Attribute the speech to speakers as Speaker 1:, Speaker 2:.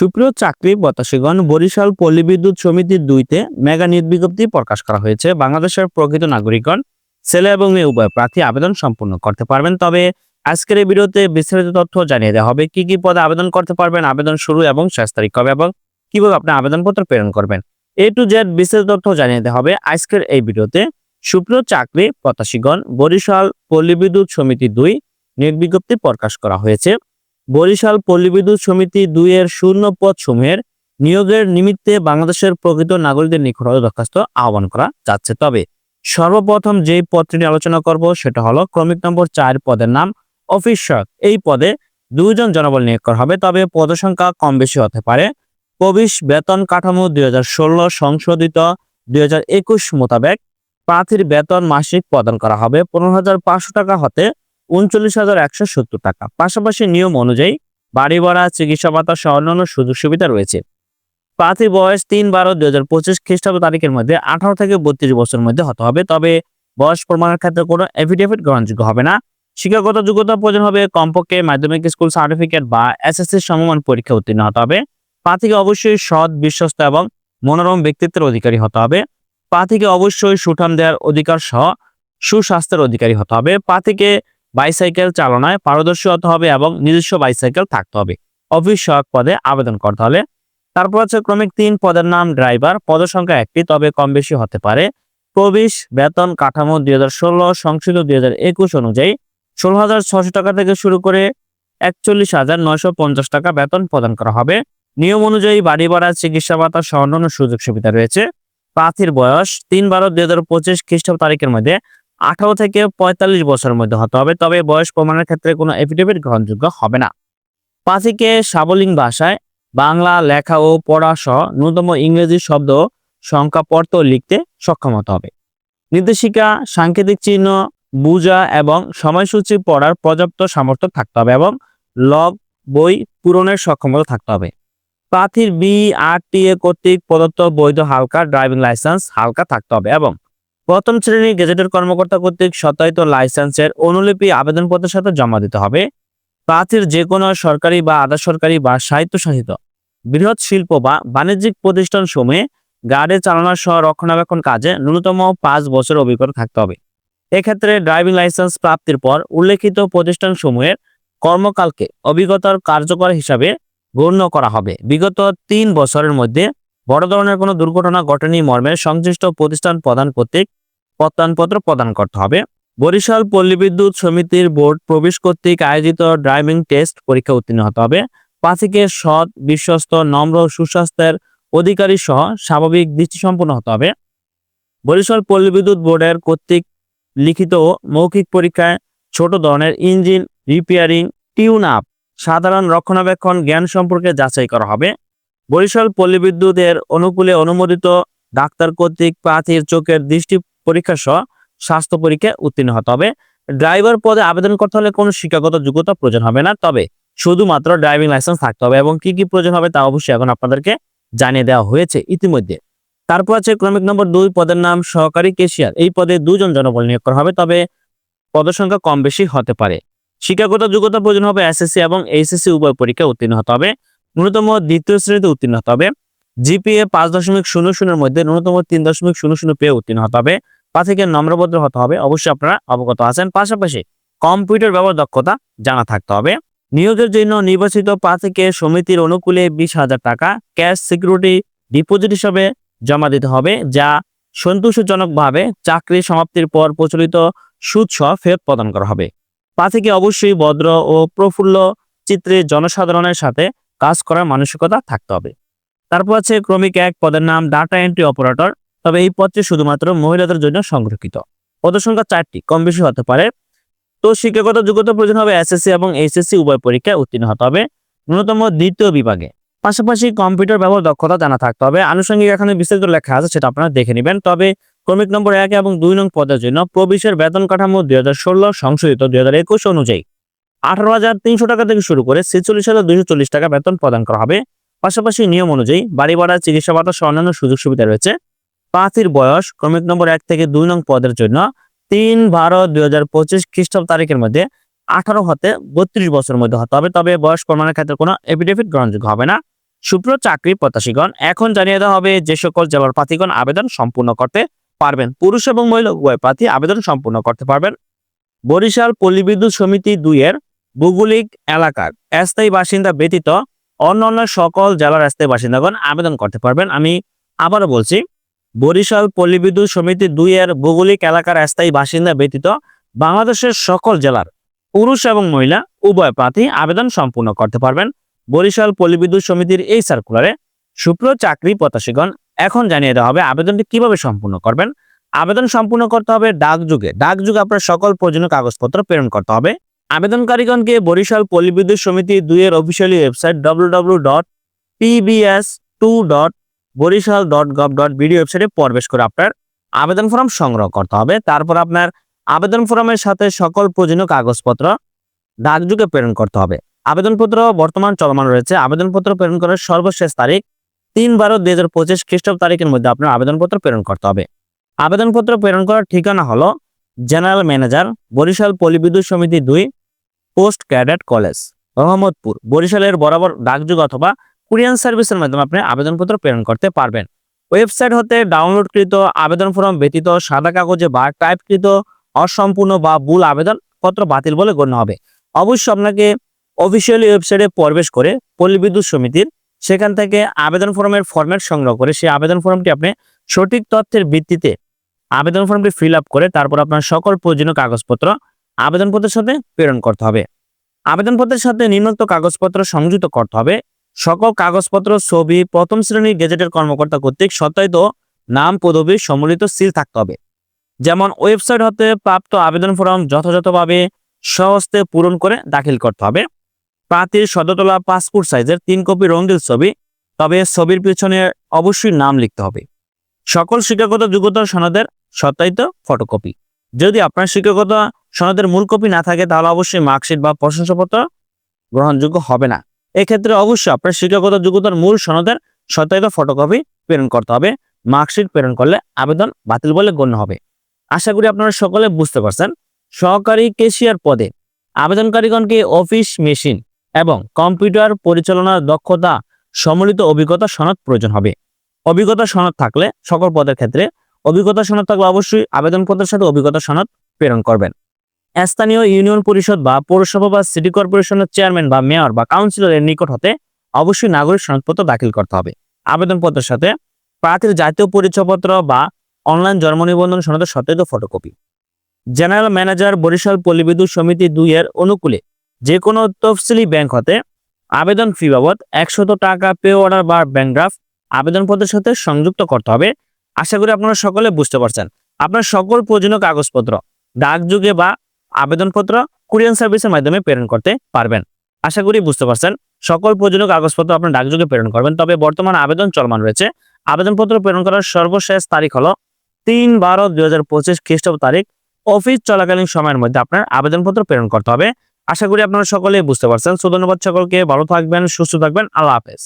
Speaker 1: সুপ্রিয় চাকরি প্রত্যাশীগণ, বরিশাল পল্লী বিদ্যুৎ সমিতির দুইতে মেগা নিয়োগ বিজ্ঞপ্তি প্রকাশ করা হয়েছে। বাংলাদেশের প্রকৃত নাগরিকগণ ছেলে এবং মেয়ে উভয় প্রার্থী আবেদন সম্পূর্ণ করতে পারবেন। তবে আজকের এই ভিডিওতে বিস্তারিত তথ্য জানিয়ে দেওয়া হবে, কি কি পদে আবেদন করতে পারবেন, আবেদন শুরু এবং শেষ তারিখ কবে এবং কীভাবে আপনি আবেদনপত্র প্রেরণ করবেন। এ টু জেড বিস্তারিত তথ্য জানিয়ে দেওয়া হবে আজকের এই ভিডিওতে। সুপ্রিয় চাকরি প্রত্যাশীগণ, বরিশাল পল্লী বিদ্যুৎ সমিতি দুই নিয়োগ বিজ্ঞপ্তি প্রকাশ করা হয়েছে। বরিশাল পল্লী বিদ্যুৎ সমিতি দুই এর শূন্য পদ সমূহের নিয়োগের নিমিত্তে বাংলাদেশের প্রকৃত নাগরিকদের নিকট হতে দরখাস্ত আহ্বান করা যাচ্ছে। তবে সর্বপ্রথম যেই পদটি নিয়ে আলোচনা করব সেটা হলো ক্রমিক নম্বর চার পদের নাম অফিস এই পদে দুইজন জনবল নিয়োগ করা হবে, তবে পদসংখ্যা কম বেশি হতে পারে। প্রবিশ বেতন কাঠামো দুই হাজার ষোলো সংশোধিত দুই হাজার একুশ মোতাবেক প্রার্থীর বেতন মাসিক প্রদান করা হবে। পনেরো হাজার পাঁচশো টাকা হতে উনচল্লিশ হাজার একশো সত্তর টাকা। পাশাপাশি নিয়ম অনুযায়ী বাড়ি ভাড়া, চিকিৎসা ভাতা সহ অন্যান্য সুযোগ সুবিধা রয়েছে। প্রার্থীর বয়স তিন বারো দুই হাজার পঁচিশ খ্রিস্টাব্দ তারিখের মধ্যে আঠারো থেকে বত্রিশ বছরের মধ্যে হতে হবে। তবে বয়স প্রমাণের ক্ষেত্রে কোনো এফিডেভিট গ্রহণযোগ্য হবে না। শিক্ষাগত যোগ্যতা প্রয়োজন হবে কমপক্ষে মাধ্যমিক স্কুল সার্টিফিকেট বা এসএসসি সমমান পরীক্ষা উত্তীর্ণ হতে হবে। প্রার্থীকে অবশ্যই সৎ, বিশ্বস্ত এবং মনোরম ব্যক্তিত্বের অধিকারী হতে হবে। প্রার্থীকে অবশ্যই সুঠাম দেওয়ার অধিকার সহ সুস্বাস্থ্যের অধিকারী হতে হবে। প্রার্থীকে বাইসাইকেল চালনায় পারদর্শী হতে হবে এবং নিজস্ব বাইসাইকেল থাকতে হবে। অফিস সহায়ক পদে আবেদন করতে হলে তারপর হচ্ছে ক্রমিক তিন পদের নাম, ড্রাইভার পদ সংখ্যা একটি, তবে কম বেশি হতে পারে। প্রবেশ, বেতন, কাঠামো দুই হাজার ষোলো, সংশোধিত দুই হাজার একুশ অনুযায়ী ষোলো হাজার ছশো টাকা থেকে শুরু করে একচল্লিশ হাজার নয়শো পঞ্চাশ টাকা বেতন প্রদান করা হবে। নিয়ম অনুযায়ী বাড়ি ভাড়া, চিকিৎসা ভাতা সহ অন্যান্য সুযোগ সুবিধা রয়েছে। প্রার্থীর বয়স তিন বারো দুই হাজার পঁচিশ খ্রিস্টাব্দ তারিখের মধ্যে আঠারো থেকে পঁয়তাল্লিশ বছরের মধ্যে হতে হবে, তবে বয়স প্রমাণের ক্ষেত্রে কোনো এফিডেভিট গ্রহণযোগ্য হবে না। প্রার্থীকে সাবলীন ভাষায় বাংলা লেখা ও পড়া সহ ন্যূনতম ইংরেজি শব্দ সংখ্যা লিখতে সক্ষম হতে হবে। নির্দেশিকা, সাংকেতিক চিহ্ন, বুঝা এবং সময়সূচি পড়ার পর্যাপ্ত সামর্থ্য থাকতে হবে এবং লগ বই পূরণের সক্ষমতা থাকতে হবে। প্রার্থীর বি আর টি এ কর্তৃক প্রদত্ত বৈধ হালকা ড্রাইভিং লাইসেন্স হালকা থাকতে হবে এবং প্রথম শ্রেণির গেজেটের কর্মকর্তা কর্তৃক সত্যায়িত লাইসেন্সের অনুলিপি আবেদনপত্রের সাথে জমা দিতে হবে। প্রার্থীর যে কোনো সরকারি বা আধা সরকারি বা স্বায়ত্তশাসিত বৃহৎ শিল্প বা বাণিজ্যিক প্রতিষ্ঠান সমূহে গাড়ি চালানোর সহ রক্ষণাবেক্ষণ কাজে ন্যূনতম পাঁচ বছর অভিজ্ঞতা থাকতে হবে। এক্ষেত্রে ড্রাইভিং লাইসেন্স প্রাপ্তির পর উল্লেখিত প্রতিষ্ঠান সমূহের কর্মকালকে অভিজ্ঞতার কার্যকর হিসাবে গণ্য করা হবে। বিগত তিন বছরের মধ্যে বড় ধরনের কোনো দুর্ঘটনা ঘটেনি মর্মে সংশ্লিষ্ট প্রতিষ্ঠান প্রদান কর্তৃক প্রত্যয়নপত্র প্রদান করতে হবে। বরিশাল পল্লী বিদ্যুৎ সমিতির বোর্ড প্রবেশ কর্তৃক আয়োজিত ড্রাইভিং টেস্ট পরীক্ষা উত্তীর্ণ হতে হবে। প্রার্থীকে সৎ, বিশ্বস্ত, নম্র সুস্বাস্থ্যের অধিকারী সহ স্বাভাবিক দৃষ্টিসম্পন্ন হতে হবে। বরিশাল পল্লী বিদ্যুৎ বোর্ডের কর্তৃক লিখিত মৌখিক পরীক্ষায় ছোট ধরনের ইঞ্জিন, রিপেয়ারিং, টিউন আপ, সাধারণ রক্ষণাবেক্ষণ জ্ঞান সম্পর্কে যাচাই করা হবে। বরিশাল পল্লী বিদ্যুতের অনুকূলে অনুমোদিত ডাক্তার কর্তৃক প্রার্থীর চোখের দৃষ্টি পরীক্ষা সহ স্বাস্থ্য পরীক্ষায় উত্তীর্ণ হতে হবে। ড্রাইভার পদে আবেদন করতে হলে কোনো শিক্ষাগত যোগ্যতা প্রয়োজন হবে না। তবে শুধুমাত্র ড্রাইভিং লাইসেন্স থাকতে হবে এবং কি কি প্রয়োজন হবে তা অবশ্যই এখন আপনাদেরকে জানিয়ে দেওয়া হয়েছে ইতিমধ্যে। তারপর আছে ক্রমিক নম্বর দুই, পদের নাম সহকারী কেশিয়ার। এই পদে দুজন জনবল নিয়োগ করা হবে, তবে পদসংখ্যা কম বেশি হতে পারে। শিক্ষাগত যোগ্যতা প্রয়োজন হবে এসএসসি এবং এইচএসসি উভয় পরীক্ষায় উত্তীর্ণ হতে হবে। ন্যূনতম দ্বিতীয় শ্রেণীতে উত্তীর্ণ হতে হবে। জিপিএ পাঁচ দশমিক শূন্য শূন্যের মধ্যে ন্যূনতম তিন দশমিক শূন্য শূন্য পেয়ে উত্তীর্ণ হতে হবে। প্রার্থীকে নম্রভদ্র হতে হবে, অবশ্যই আপনারা অবগত আছেন। পাশাপাশি কম্পিউটার ব্যবহার দক্ষতা জানা থাকতে হবে। নিয়োগের জন্য নির্বাচিত প্রার্থীকে সমিতির অনুকূলে বিশ হাজার টাকা ক্যাশ সিকিউরিটি ডিপোজিট হিসাবে জমা দিতে হবে, যা সন্তোষজনকভাবে চাকরি সমাপ্তির পর প্রচলিত সুদ সহ ফেরত প্রদান করা হবে। প্রার্থীকে অবশ্যই ভদ্র ও প্রফুল্ল চিত্রে জনসাধারণের সাথে কাজ করার মানসিকতা থাকতে হবে। তারপর আছে ক্রমিক এক পদের নাম ডাটা এন্ট্রি অপারেটর তবে এই পদটি শুধুমাত্র মহিলাদের জন্য সংরক্ষিত। পদের সংখ্যা চারটি, কম বেশি হতে পারে। তো শিক্ষাগত যোগ্যতা প্রয়োজন হবে এসএসসি এবং এইচএসসি উভয় পরীক্ষায় উত্তীর্ণ হতে হবে। ন্যূনতম দ্বিতীয় বিভাগে। পাশাপাশি কম্পিউটার ব্যবহার দক্ষতা জানা থাকতে হবে। আনুষঙ্গিক এখানে বিস্তারিত লেখা আছে, সেটা আপনারা দেখে নেবেন। তবে ক্রমিক নম্বর এক এবং দুই নং পদের জন্য প্রবেশের বেতন কাঠামো দুই হাজার ষোলো, সংশোধিত দুই হাজার একুশ অনুযায়ী। আঠারো হাজার তিনশো টাকা থেকে শুরু করে ছেচল্লিশ হাজার দুইশো চল্লিশ টাকা বেতন প্রদান করা হবে। পাশাপাশি নিয়ম অনুযায়ী বাড়ি ভাড়া চিকিৎসা ভাতা সহ অন্যান্য সুযোগ সুবিধা রয়েছে। প্রার্থীর বয়স, ক্রমিক নম্বর এক থেকে দুই নং পদের জন্য তিন বারো দুই হাজার পঁচিশ খ্রিস্টাব্দ তারিখের মধ্যে আঠারো হতে বত্রিশ বছরের মধ্যে হতে হবে। তবে বয়স প্রমাণের ক্ষেত্রে কোনো এফিডেভিট গ্রহণযোগ্য হবে না। সুপ্র চাকরি প্রত্যাশীগণ, এখন জানিয়ে দেওয়া হবে যে সকল জেলার প্রার্থীগণ আবেদন সম্পূর্ণ করতে পারবেন। পুরুষ এবং মহিলা উভয় প্রার্থী আবেদন সম্পূর্ণ করতে পারবেন। বরিশাল পল্লী বিদ্যুৎ সমিতি দুইয়ের ভৌগোলিক এলাকার স্থায়ী বাসিন্দা ব্যতীত অন্যান্য সকল জেলার স্থায়ী বাসিন্দাগণ আবেদন করতে পারবেন। আমি আবারও বলছি বরিশাল পল্লীবিদ্যুৎ সমিতি দুই এর ভৌগোলিক এলাকার স্থায়ী বাসিন্দা ব্যতীত বাংলাদেশের সকল জেলার পুরুষ এবং মহিলা উভয় প্রার্থী আবেদন সম্পূর্ণ করতে পারবেন। বরিশাল পল্লীবিদ্যুৎ সমিতির এই সার্কুলারে সুপ্র চাকরি প্রত্যাশীগণ এখন জানিয়ে দেওয়া হবে আবেদনটি কীভাবে সম্পূর্ণ করবেন। আবেদন সম্পূর্ণ করতে হবে ডাকযুগে। ডাকযুগে আপনার সকল প্রয়োজনীয় কাগজপত্র প্রেরণ করতে হবে। আবেদনকারীগণকে বরিশাল পল্লী বিদ্যুৎ সমিতি দুই এর officially website W dot PBS two dot Barishal dot gov dot BD ওয়েবসাইটে প্রবেশ করে আপনার আবেদন ফর্ম সংগ্রহ করতে হবে। তারপর আপনার আবেদন ফর্মের সাথে সকল প্রয়োজনীয় কাগজপত্র ডাকযুগে প্রেরণ করতে হবে। আবেদনপত্র বর্তমান চলমান রয়েছে। আবেদনপত্র প্রেরণ করার সর্বশেষ তারিখ তিন বারো দুই হাজার পঁচিশ খ্রিস্টাব্দ তারিখের মধ্যে আপনার আবেদনপত্র প্রেরণ করতে হবে। আবেদনপত্র প্রেরণ করার ঠিকানা হলো জেনারেল ম্যানেজার, বরিশাল পল্লীবিদ্যুৎ সমিতি দুই, পোস্ট ক্যাডেট কলেজ, রহমতপুর। বরিশালের বরাবর ডাকযুগ অথবা কুরিয়ান সার্ভিসের মাধ্যমে আপনি আবেদনপত্র প্রেরণ করতে পারবেন। ওয়েবসাইট হতে ডাউনলোডকৃত আবেদন ফর্ম ব্যতীত সাদা কাগজে বা টাইপকৃত অসম্পূর্ণ বা ভুল আবেদনপত্র বাতিল বলে গণ্য হবে। অবশ্যই আপনাকে অফিসিয়ালি ওয়েবসাইটে প্রবেশ করে পল্লী বিদ্যুৎ সমিতির সেখান থেকে আবেদন ফর্মের ফরম্যাট সংগ্রহ করে সেই আবেদন ফর্মটি আপনি সঠিক তথ্যের ভিত্তিতে আবেদন ফর্মটি ফিল আপ করে তারপর আপনার সকল প্রয়োজনীয় কাগজপত্র আবেদনপত্রের সাথে প্রেরণ করতে হবে। আবেদনপত্রের সাথে নিম্নোক্ত কাগজপত্র সংযুক্ত করতে হবে। সকল কাগজপত্র, ছবি, প্রথম শ্রেণির গেজেটের কর্মকর্তা কর্তৃক সত্যায়িত নাম, পদবী সম্মিলিত সিল থাকতে হবে। যেমন ওয়েবসাইট হতে প্রাপ্ত আবেদন ফর্ম যথাযথভাবে সহস্তে পূরণ করে দাখিল করতে হবে। প্রার্থীর সদতলা পাসপোর্ট সাইজের তিন কপি রঙিন ছবি, তবে ছবির পিছনে অবশ্যই নাম লিখতে হবে। সকল শিক্ষাগত যোগ্যতা সনদের সত্যায়িত ফটোকপি। যদি আপনার শিক্ষাগত সনদের মূল কপি না থাকে, তাহলে অবশ্যই মার্কশিট বা প্রশংসাপত্র গ্রহণযোগ্য হবে না। এক্ষেত্রে অবশ্যই আপনার শিক্ষাগত যোগ্যতার মূল সনদের সত্যায়িত ফটোকপি প্রেরণ করতে হবে। মার্কশিট প্রেরণ করলে আবেদন বাতিল বলে গণ্য হবে। আশা করি আপনারা সকলে বুঝতে পারছেন। সহকারী কেশিয়ার পদে আবেদনকারীগণকে অফিস মেশিন এবং কম্পিউটার পরিচালনার দক্ষতা সম্মিলিত অভিজ্ঞতা সনদ প্রয়োজন হবে। অভিজ্ঞতা সনদ থাকলে সকল পদের ক্ষেত্রে অভিজ্ঞতা সনদ থাকলে অবশ্যই আবেদনপত্রের সাথে অভিজ্ঞতা সনদ প্রেরণ করবেন। স্থানীয় ইউনিয়ন পরিষদ বা পৌরসভা বা সিটি কর্পোরেশনের চেয়ারম্যান বা মেয়র বা কাউন্সিলরের নিকট হতে অবশ্যই নাগরিক সনদপত্র দাখিল করতে হবে। আবেদনপত্রের সাথে প্রার্থীর জাতীয় পরিচয়পত্র বা অনলাইন জন্ম নিবন্ধন সনদের সত্যায়িত ফটোকপি। জেনারেল ম্যানেজার বরিশাল পল্লী বিদ্যুৎ সমিতি দুই এর অনুকূলে যে কোনো তফসিলি ব্যাংক হতে আবেদন ফি বাবদ একশত টাকা পে অর্ডার বা ব্যাংক ড্রাফট আবেদনপত্রের সাথে সংযুক্ত করতে হবে। আশা করি আপনারা সকলে বুঝতে পারছেন। আপনার সকল প্রয়োজনীয় কাগজপত্র, ডাকযোগে বা আবেদনপত্র কুরিয়ান সার্ভিসের মাধ্যমে প্রেরণ করতে পারবেন। আশা করি বুঝতে পারছেন। সকল প্রয়োজনীয় কাগজপত্র আপনার ডাকযোগে প্রেরণ করবেন। তবে বর্তমান আবেদন চলমান রয়েছে। আবেদনপত্র প্রেরণ করার সর্বশেষ তারিখ হলো তিন বারো দুই হাজার পঁচিশ খ্রিস্টাব্দ তারিখ। অফিস চলাকালীন সময়ের মধ্যে আপনার আবেদনপত্র প্রেরণ করতে হবে। আশা করি আপনারা সকলেই বুঝতে পারছেন। সো ধন্যবাদ সকলকে। ভালো থাকবেন, সুস্থ থাকবেন। আল্লাহ হাফেজ।